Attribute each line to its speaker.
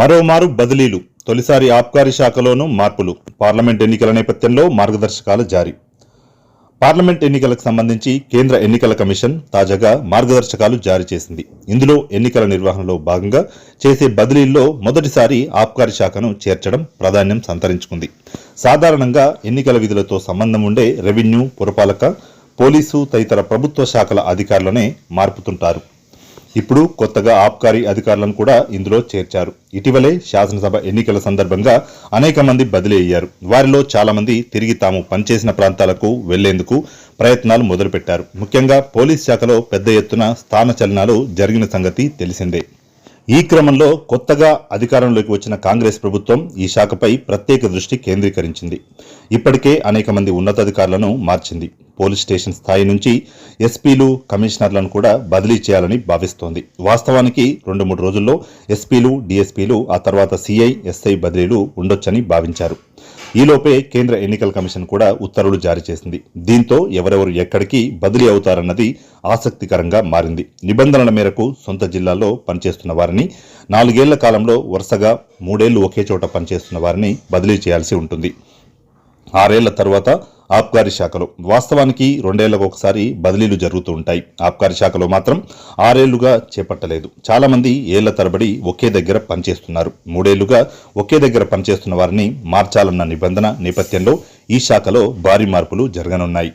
Speaker 1: మరోమారు బదిలీలు. తొలిసారి ఆబ్కారీ శాఖలోనూ మార్పులు. పార్లమెంట్ ఎన్నికల నేపథ్యంలో మార్గదర్శకాలు జారీ. పార్లమెంట్ ఎన్నికలకు సంబంధించి కేంద్ర ఎన్నికల కమిషన్ తాజాగా మార్గదర్శకాలు జారీ చేసింది. ఇందులో ఎన్నికల నిర్వహణలో భాగంగా చేసే బదిలీల్లో మొదటిసారి ఆబ్కారీ శాఖను చేర్చడం ప్రాధాన్యం సంతరించుకుంది. సాధారణంగా ఎన్నికల విధులతో సంబంధం ఉండే రెవెన్యూ పురపాలక పోలీసు తదితర ప్రభుత్వ శాఖల అధికారులనే మార్పుతుంటారు. ఇప్పుడు కొత్తగా ఆబ్కారీ అధికారులను కూడా ఇందులో చేర్చారు. ఇటీవలే శాసనసభ ఎన్నికల సందర్భంగా అనేక మంది బదిలీ అయ్యారు. వారిలో చాలా మంది తిరిగి తాము పనిచేసిన ప్రాంతాలకు వెళ్ళేందుకు ప్రయత్నాలు మొదలుపెట్టారు. ముఖ్యంగా పోలీస్ శాఖలో పెద్ద ఎత్తున స్థాన చలనాలు జరిగిన సంగతి తెలిసిందే. ఈ క్రమంలో కొత్తగా అధికారంలోకి వచ్చిన కాంగ్రెస్ ప్రభుత్వం ఈ శాఖపై ప్రత్యేక దృష్టి కేంద్రీకరించింది. ఇప్పటికే అనేక మంది ఉన్నతాధికారులను మార్చింది. పోలీస్ స్టేషన్ స్థాయి నుంచి ఎస్పీలు కమిషనర్లను కూడా బదిలీ చేయాలని భావిస్తోంది. వాస్తవానికి రెండు మూడు రోజుల్లో ఎస్పీలు డీఎస్పీలు ఆ తర్వాత సీఐ ఎస్ఐ బదిలీలు ఉండొచ్చని భావించారు. ఈలోపే కేంద్ర ఎన్నికల కమిషన్ కూడా ఉత్తర్వులు జారీ చేసింది. దీంతో ఎవరెవరు ఎక్కడికి బదిలీ అవుతారన్నది ఆసక్తికరంగా మారింది. నిబంధనల మేరకు సొంత జిల్లాలో పనిచేస్తున్న వారిని నాలుగేళ్ళ కాలంలో వరుసగా మూడేళ్ళు ఒకే చోట పనిచేస్తున్న వారిని బదిలీ చేయాల్సి ఉంటుంది. ఆరేళ్ళ తర్వాత ఆబ్కారీ శాఖలో. వాస్తవానికి రెండేళ్ళకు ఒకసారి బదిలీలు జరుగుతూ ఉంటాయి. ఆబ్కారీ శాఖలో మాత్రం ఆరేళ్ళుగా చేపట్టలేదు. చాలామంది ఏళ్ళ తరబడి ఒకే దగ్గర పనిచేస్తున్నారు. మూడేళ్ళుగా ఒకే దగ్గర పనిచేస్తున్న వారిని మార్చాలన్న నిబంధన నేపథ్యంలో ఈ శాఖలో భారీ మార్పులు జరగనున్నాయి.